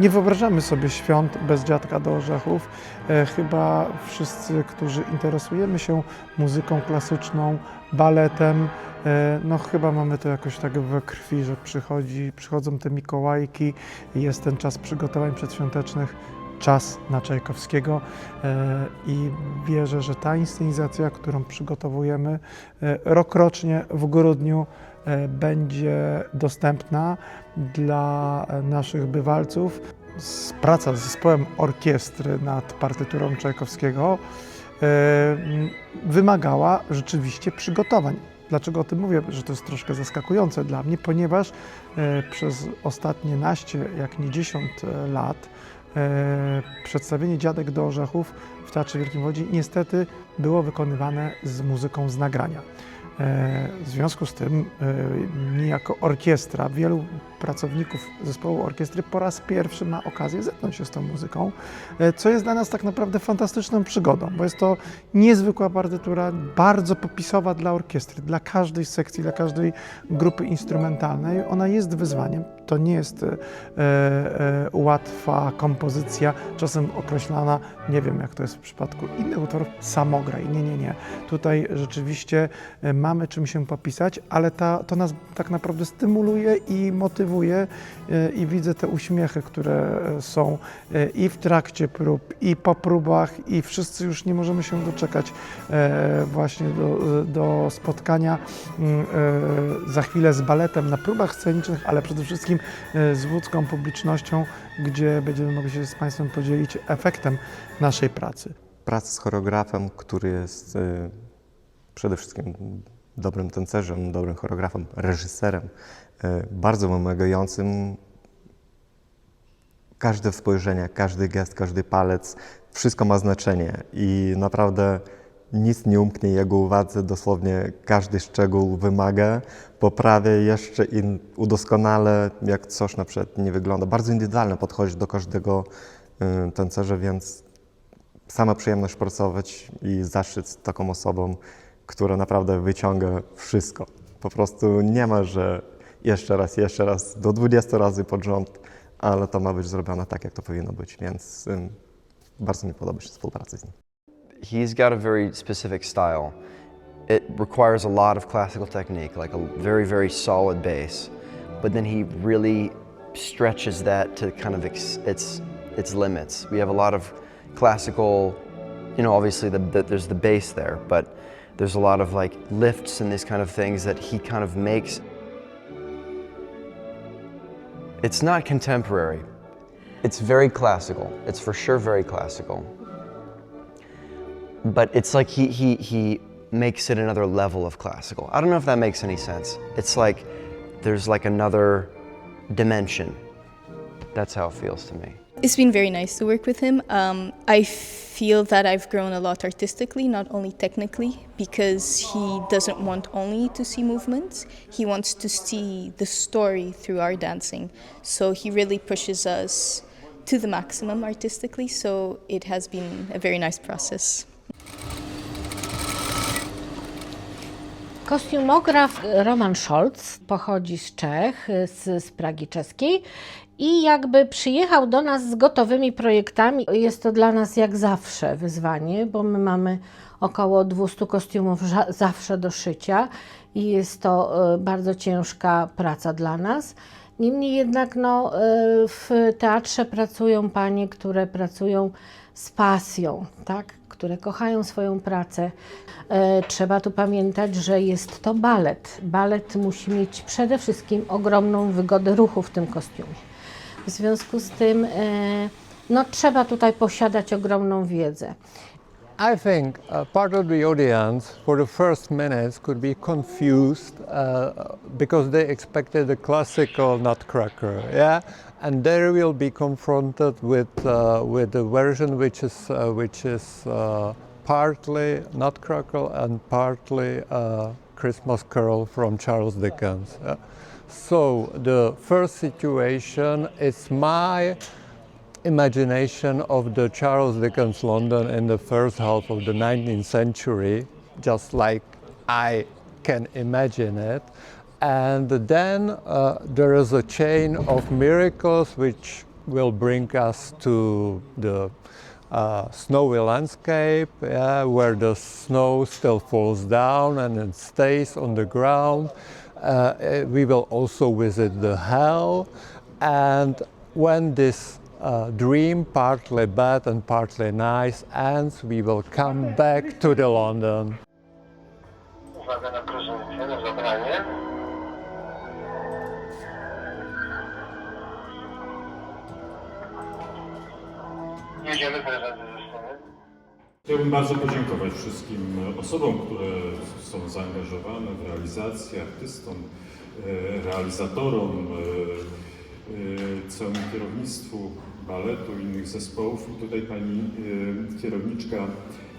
nie wyobrażamy sobie świąt bez dziadka do orzechów. E, Chyba wszyscy, którzy interesujemy się muzyką klasyczną, baletem, e, no chyba mamy to jakoś tak we krwi, że przychodzi, przychodzą te Mikołajki jest ten czas przygotowań przedświątecznych, czas na Czajkowskiego e, i wierzę, że ta inscenizacja, którą przygotowujemy e, rokrocznie w grudniu e, będzie dostępna dla naszych bywalców. Praca z zespołem orkiestry nad partyturą Czajkowskiego wymagała rzeczywiście przygotowań. Dlaczego o tym mówię, że to jest troszkę zaskakujące dla mnie? Ponieważ przez ostatnie naście, jak nie dziesiąt lat, przedstawienie Dziadek do Orzechów w Teatrze Wielkim Łodzi niestety było wykonywane z muzyką z nagrania. E, W związku z tym e, mi jako orkiestra, wielu pracowników zespołu orkiestry po raz pierwszy ma okazję zetknąć się z tą muzyką, e, co jest dla nas tak naprawdę fantastyczną przygodą, bo jest to niezwykła partytura, bardzo popisowa dla orkiestry, dla każdej sekcji, dla każdej grupy instrumentalnej. Ona jest wyzwaniem. To nie jest e, e, łatwa kompozycja, czasem określana, nie wiem jak to jest w przypadku innych utworów, samograj. Nie, nie, nie. Tutaj rzeczywiście e, mamy czym się popisać, ale ta, to nas tak naprawdę stymuluje i motywuje e, i widzę te uśmiechy, które e, są e, i w trakcie prób, i po próbach i wszyscy już nie możemy się doczekać właśnie do, do spotkania mm, za chwilę z baletem na próbach scenicznych, ale przede wszystkim z łódzką publicznością, gdzie będziemy mogli się z Państwem podzielić efektem naszej pracy. Praca z choreografem, który jest przede wszystkim dobrym tancerzem, dobrym choreografem, reżyserem, bardzo wymagającym. Każde spojrzenie, każdy gest, każdy palec, wszystko ma znaczenie i naprawdę nic nie umknie jego uwadze, dosłownie każdy szczegół wymaga, poprawia jeszcze i udoskonale, jak coś na przykład nie wygląda. Bardzo indywidualnie podchodzi do każdego y, tancerza, więc sama przyjemność pracować i zaszczyt taką osobą, która naprawdę wyciąga wszystko. Po prostu nie ma, że jeszcze raz, jeszcze raz, do 20 razy pod rząd, ale to ma być zrobione tak, jak to powinno być, więc ym, bardzo mi podoba się współpraca z nim. He's got a very specific style. It requires a lot of classical technique, like a very, very solid bass, but then he really stretches that to kind of its its limits. We have a lot of classical, you know, obviously the, the, there's the bass there, but there's a lot of like lifts and these kind of things that he kind of makes. It's not contemporary. It's very classical. It's for sure very classical but it's like he, he, he makes it another level of classical. I don't know if that makes any sense. It's like there's like another dimension. That's how it feels to me. It's been very nice to work with him. Um, I feel that I've grown a lot artistically, not only technically, because he doesn't want only to see movements, he wants to see the story through our dancing. So he really pushes us to the maximum artistically, so it has been a very nice process. Kostiumograf Roman Scholz pochodzi z Czech, z, z Pragi czeskiej i jakby przyjechał do nas z gotowymi projektami. Jest to dla nas jak zawsze wyzwanie, bo my mamy około 200 kostiumów zawsze do szycia i jest to e, bardzo ciężka praca dla nas. Niemniej jednak no, e, w teatrze pracują panie, które pracują z pasją, tak? które kochają swoją pracę. E, Trzeba tu pamiętać, że jest to balet. Balet musi mieć przede wszystkim ogromną wygodę ruchu w tym kostiumie. W związku z tym e, no, trzeba tutaj posiadać ogromną wiedzę. I think uh, part of the audience for the first minutes could be confused uh, because they expected a classical nutcracker, yeah, and they will be confronted with uh, with the version which is uh, which is uh, partly nutcracker and partly uh, Christmas Carol from Charles Dickens. So the first situation is my imagination of the Charles Dickens London in the first half of the 19th century, just like I can imagine it. And then uh, there is a chain of miracles which will bring us to the uh, snowy landscape, yeah, where the snow still falls down and it stays on the ground. Uh, eh, we will also visit the hell, and when this uh, dream, partly bad and partly nice, ends, we will come back to the London. Uwaga na na zabranie. Jedziemy. Chciałbym bardzo podziękować wszystkim osobom, które są zaangażowane w realizację, artystom, e, realizatorom, e, e, całemu kierownictwu baletu innych zespołów. I tutaj pani e, kierowniczka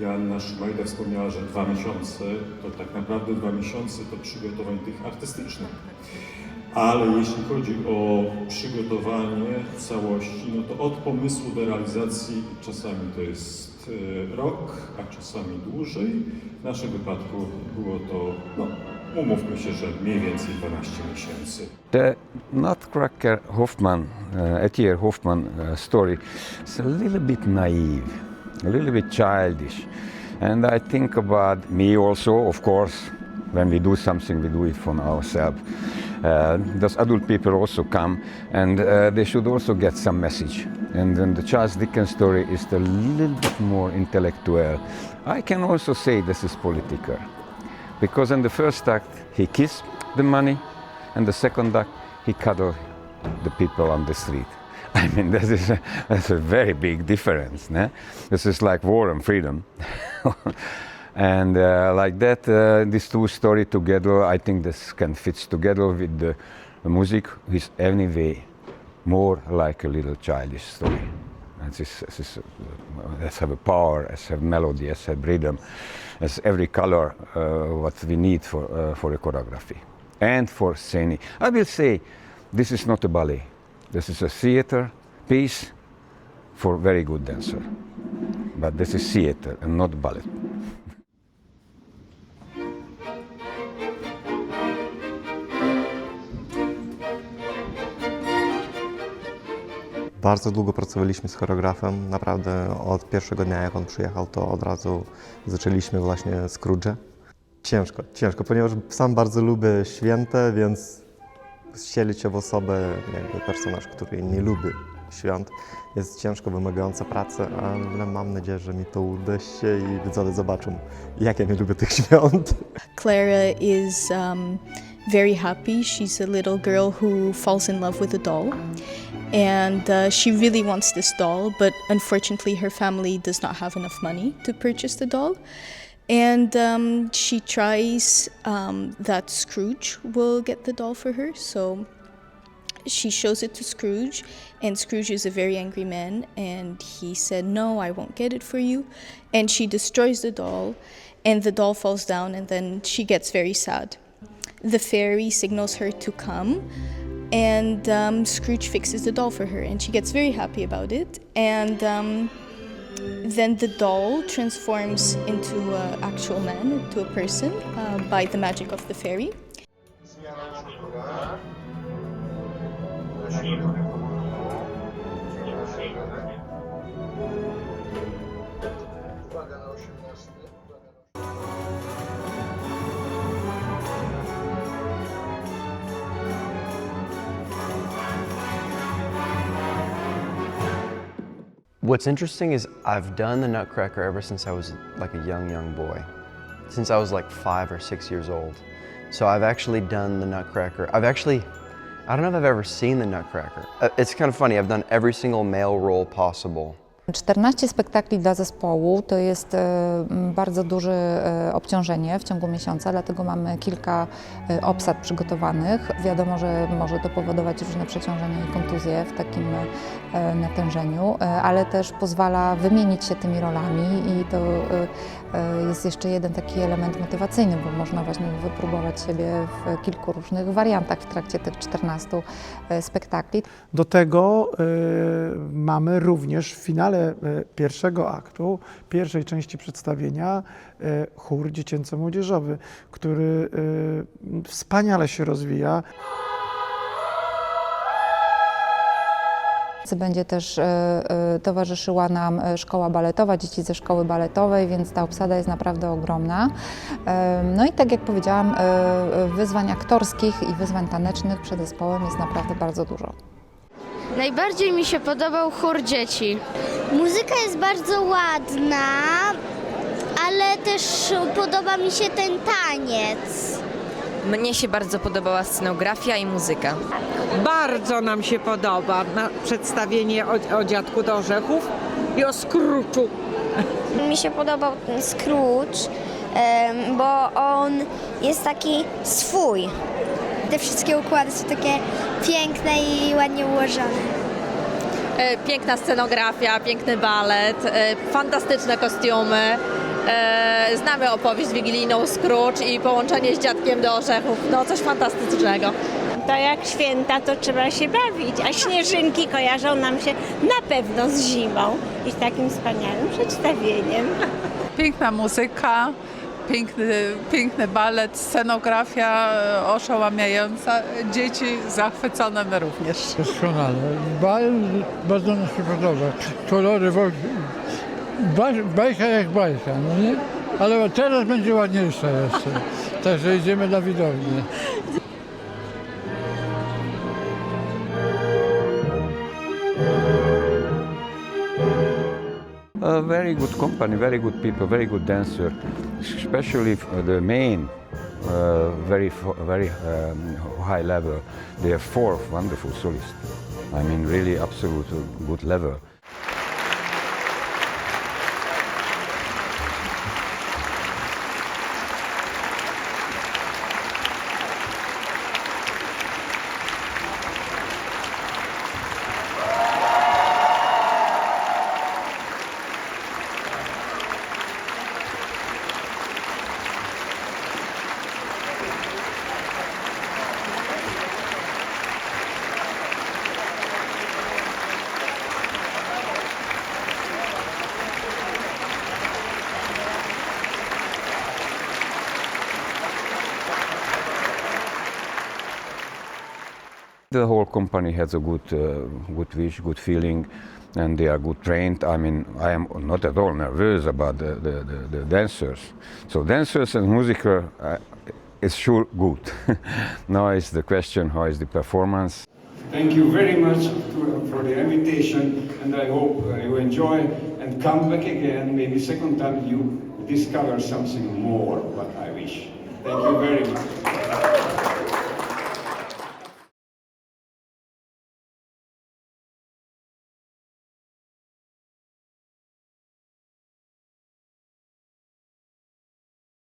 Joanna Szymajda wspomniała, że dwa miesiące to tak naprawdę dwa miesiące to przygotowań tych artystycznych. Ale jeśli chodzi o przygotowanie całości, no to od pomysłu do realizacji czasami to jest e, rok, a czasami dłużej. W naszym wypadku było to, no, umówmy się, że mniej więcej 12 miesięcy. The Nutcracker Hoffman, uh, Etienne Hoffman uh, story is a little bit naive, a little bit childish. And I think about me also, of course, when we do something, we do it for ourselves. Uh, those adult people also come and uh, they should also get some message. And then the Charles Dickens story is a little bit more intellectual. I can also say this is political because in the first act he kissed the money and the second act he cuddled the people on the street. I mean that is a, that's a very big difference né? this is like war and freedom. And uh, like that uh, these two stories together i think this can fit together with the, the music is anyway more like a little childish story It is, it is, uh, it have a power, it have melody, it have rhythm, it's every color uh, what we need for, uh, for a choreography and for scenic. I will say this is not a ballet. This is a theater piece for very good dancer. But this is theater and not ballet. Bardzo długo pracowaliśmy z choreografem. Naprawdę od pierwszego dnia, jak on przyjechał, to od razu zaczęliśmy właśnie Scrooge'a. Ciężko, ciężko, ponieważ sam bardzo lubię święte, więc wcielić się w osobę, jakby personaż, który nie lubi świąt, jest ciężko wymagająca praca, ale mam nadzieję, że mi to uda się i widzowie zobaczą, jak ja nie lubię tych świąt. Clara is um, very happy. She's a little girl who falls in love with a doll. And uh, she really wants this doll, but unfortunately, her family does not have enough money to purchase the doll. And um, she tries um, that Scrooge will get the doll for her. So she shows it to Scrooge, and Scrooge is a very angry man, and he said, No, I won't get it for you. And she destroys the doll, and the doll falls down, and then she gets very sad. The fairy signals her to come, and um, Scrooge fixes the doll for her, and she gets very happy about it. And um, then the doll transforms into an actual man, into a person, uh, by the magic of the fairy. What's interesting is I've done the Nutcracker ever since I was like a young, young boy, since I was like five or six years old. So I've actually done the Nutcracker. I've actually, I don't know if I've ever seen the Nutcracker. Uh, It's kind of funny, I've done every single male role possible. 14 spektakli dla zespołu to jest e, bardzo duże obciążenie w ciągu miesiąca, dlatego mamy kilka e, obsad przygotowanych. Wiadomo, że może to powodować różne przeciążenia i kontuzje w takim e, natężeniu, ale też pozwala wymienić się tymi rolami i to jest jeszcze jeden taki element motywacyjny, bo można właśnie wypróbować siebie w kilku różnych wariantach w trakcie tych 14 e, spektakli. Do tego y, mamy również w finale pierwszego aktu, pierwszej części przedstawienia, y, chór dziecięco-młodzieżowy, który y, wspaniale się rozwija. Będzie też e, e, towarzyszyła nam e, szkoła baletowa, dzieci ze szkoły baletowej, więc ta obsada jest naprawdę ogromna. No i tak jak powiedziałam, wyzwań aktorskich i wyzwań tanecznych przed zespołem jest naprawdę bardzo dużo. Najbardziej mi się podobał chór dzieci. Muzyka jest bardzo ładna, ale też podoba mi się ten taniec. Mnie się bardzo podobała scenografia i muzyka. Bardzo nam się podoba na przedstawienie o, o dziadku do orzechów i o skróczu. Mi się podobał ten Scrooge, em, bo on jest taki swój. Te wszystkie układy są takie piękne i ładnie ułożone. E, Piękna scenografia, piękny balet, e, fantastyczne kostiumy. E, Znamy opowieść wigilijną Scrooge i połączenie z dziadkiem do orzechów. No coś fantastycznego. To jak święta, to trzeba się bawić, a śnieżynki kojarzą nam się na pewno z zimą i z takim wspaniałym przedstawieniem. Piękna muzyka, piękny, piękny balet, scenografia e, oszałamiająca. Dzieci zachwycone my również. Doskonale. Bardzo nam się podoba. Kolory, bajka jak bajka, no nie? Ale teraz będzie ładniejsza jeszcze. Także idziemy na widownię. A very good company, very good people, very good dancer, especially the main, uh, very very um, high level. They have four wonderful solists. I mean, really absolute good level. The whole company has a good, uh, good wish, good feeling, and they are good trained. I mean, I am not at all nervous about the, the, the, the dancers. So dancers and musiker uh, is sure good. now is the question, how is the performance? Thank you very much for the invitation, and I hope uh, you enjoy and come back again. Maybe second time you discover something more. What I wish. Thank you very much.